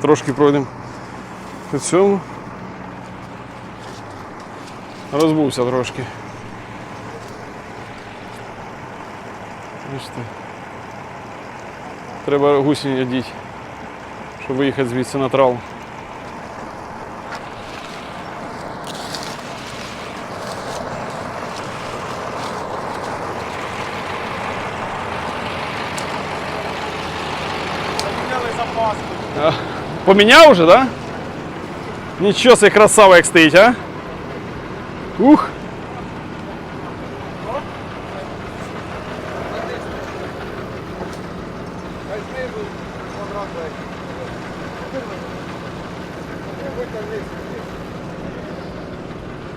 Трошки пройдемо по цьому. Розбувся трошки. Бачите. Треба гусінь одіти, щоб виїхати звідси на трал. Поміняли запаску. Поміняв уже, да? Нічого себе красава як стоїть, а? Ух!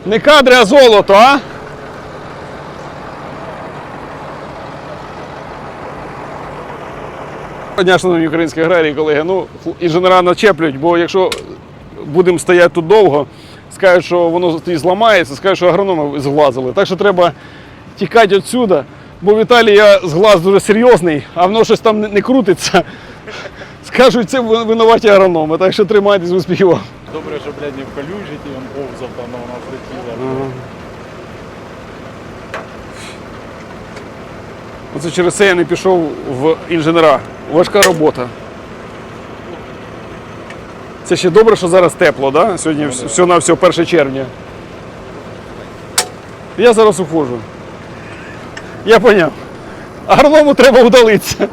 Не кадри, а золото, а? Дня, шановні українські аграрії, колеги. Ну, інженера начеплюють, бо якщо будемо стояти тут довго, скажуть, що воно тоді зламається, скажуть, що агрономи зглазили. Так що треба тікати відсюди, бо в Італії я зглаз дуже серйозний, а воно щось там не, крутиться. Скажуть, це винуваті агрономи, так що тримайтесь успіхів. Добре, що, блядь, не в калюжі, і він повзав там, вона злетіла. Оце через це я не пішов в інженера. Важка робота. Це ще добре, що зараз тепло, да? Сьогодні все на все 1 червня. Я зараз уходжу. Я поняв. Гарному треба удалитися.